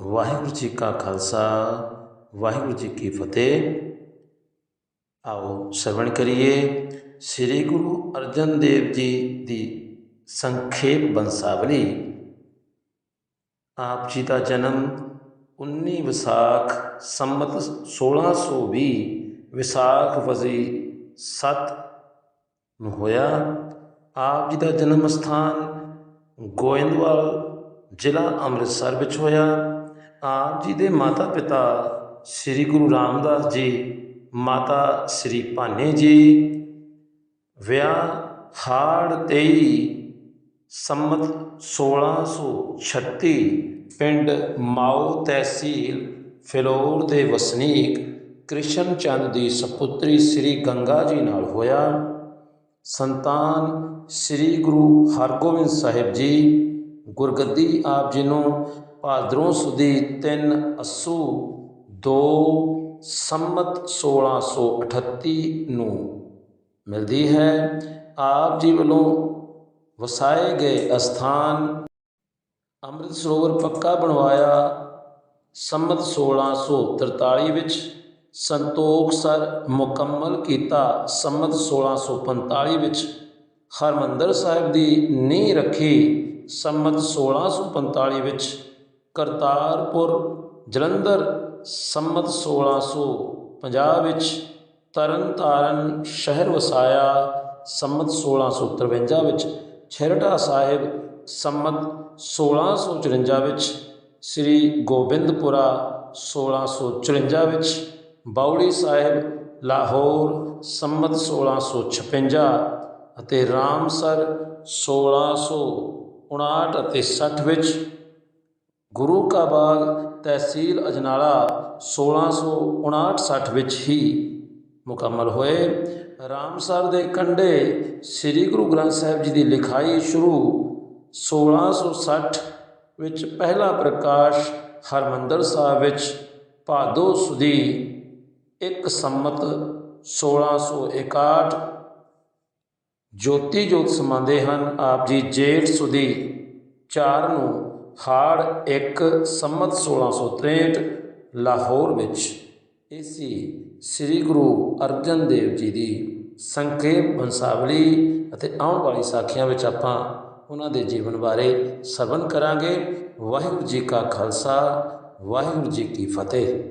ਵਾਹਿਗੁਰੂ ਜੀ ਕਾ ਖਾਲਸਾ, ਵਾਹਿਗੁਰੂ ਜੀ ਕੀ ਫਤਿਹ। ਆਓ ਸਰਵਣ ਕਰੀਏ। ਸ੍ਰੀ ਗੁਰੂ ਅਰਜਨ ਦੇਵ ਜੀ ਦੀ ਸੰਖੇਪ ਬੰਸਾਵਲੀ। ਆਪ ਜੀ ਦਾ ਜਨਮ 19 ਵਿਸਾਖ ਸੰਮਤ 1620 ਵਿਸਾਖ ਵਜੀ 7 ਨੂੰ ਹੋਇਆ। ਆਪ ਜੀ ਦਾ ਜਨਮ ਸਥਾਨ ਗੋਇੰਦਵਾਲ ਜ਼ਿਲ੍ਹਾ ਅੰਮ੍ਰਿਤਸਰ ਵਿੱਚ ਹੋਇਆ। ਆਪ ਜੀ ਦੇ ਮਾਤਾ ਪਿਤਾ ਸ੍ਰੀ ਗੁਰੂ ਰਾਮਦਾਸ ਜੀ, ਮਾਤਾ ਸ੍ਰੀ ਭਾਨੇ ਜੀ, ਵਿਆਹ ਹਾੜ 23 ਸੰਮਤ 1636 ਪਿੰਡ ਮਾਓ ਤਹਿਸੀਲ ਫਿਲੌਰ ਦੇ ਵਸਨੀਕ ਕ੍ਰਿਸ਼ਨ ਚੰਦ ਦੀ ਸਪੁੱਤਰੀ ਸ੍ਰੀ ਗੰਗਾ ਜੀ ਨਾਲ ਹੋਇਆ। ਸੰਤਾਨ ਸ੍ਰੀ ਗੁਰੂ ਹਰਗੋਬਿੰਦ ਸਾਹਿਬ ਜੀ, ਗੁਰਗੱਦੀ ਆਪ ਜੀ ਨੂੰ ਭਾਦਰੋਂ ਸੁਦੀ 3 ਅਸੂ 2 ਸੰਮਤ 1638 ਨੂੰ ਮਿਲਦੀ ਹੈ। ਆਪ ਜੀ ਵੱਲੋਂ ਵਸਾਏ ਗਏ ਅਸਥਾਨ ਅੰਮ੍ਰਿਤ ਸਰੋਵਰ ਪੱਕਾ ਬਣਵਾਇਆ। ਸੰਮਤ 1643 ਵਿੱਚ ਸੰਤੋਖ ਸਰ ਮੁਕੰਮਲ ਕੀਤਾ। ਸੰਮਤ 1645 ਵਿੱਚ ਹਰਮੰਦਰ ਸਾਹਿਬ ਦੀ ਨੀਂਹ ਰੱਖੀ। ਸੰਮਤ 1645 ਵਿੱਚ ਕਰਤਾਰਪੁਰ ਜਲੰਧਰ ਸੰਮਤ 1650 ਵਿੱਚ ਤਰਨਤਾਰਨ ਸ਼ਹਿਰ ਵਸਾਇਆ ਸੰਮਤ 1653 ਵਿੱਚ ਛੇਰਟਾ ਸਾਹਿਬ ਸੰਮਤ 1654 ਵਿੱਚ ਸ੍ਰੀ ਗੋਬਿੰਦਪੁਰਾ 1654 ਵਿੱਚ ਬਾਉੜੀ ਸਾਹਿਬ ਲਾਹੌਰ ਸੰਮਤ 1656 ਅਤੇ ਰਾਮਸਰ 1659 ਅਤੇ 60 ਵਿੱਚ ਗੁਰੂ ਕਾ ਬਾਗ ਤਹਿਸੀਲ ਅਜਨਾਲਾ 1659 60 ਵਿੱਚ ਹੀ ਮੁਕੰਮਲ ਹੋਏ। ਰਾਮਸਰ ਦੇ ਕੰਢੇ ਸ੍ਰੀ ਗੁਰੂ ਗ੍ਰੰਥ ਸਾਹਿਬ ਜੀ ਦੀ ਲਿਖਾਈ ਸ਼ੁਰੂ 1660 ਵਿੱਚ ਪਹਿਲਾ ਪ੍ਰਕਾਸ਼ ਹਰਮੰਦਰ ਸਾਹਿਬ ਵਿੱਚ ਭਾਦੋ ਸੁਦੀ ਇੱਕ ਸੰਮਤ 1661 ਜੋਤੀ ਜੋਤ ਸਮਾਉਂਦੇ ਹਨ। ਆਪ ਜੀ ਜੇਠ ਸੁਦੀ 4 ਨੂੰ ਹਾੜ 1 ਸੰਮਤ 1663 ਲਾਹੌਰ ਵਿੱਚ ਇਸੀ ਸ੍ਰੀ ਗੁਰੂ ਅਰਜਨ ਦੇਵ ਜੀ ਦੀ ਸੰਖੇਪ ਬੰਸਾਵਲੀ ਅਤੇ ਆਉਣ ਵਾਲੀ ਸਾਖੀਆਂ ਵਿੱਚ ਆਪਾਂ ਉਹਨਾਂ ਦੇ ਜੀਵਨ ਬਾਰੇ ਸਰਵਨ ਕਰਾਂਗੇ। ਵਾਹਿਗੁਰੂ ਜੀ ਕਾ ਖਾਲਸਾ, ਵਾਹਿਗੁਰੂ ਜੀ ਕੀ ਫਤਿਹ।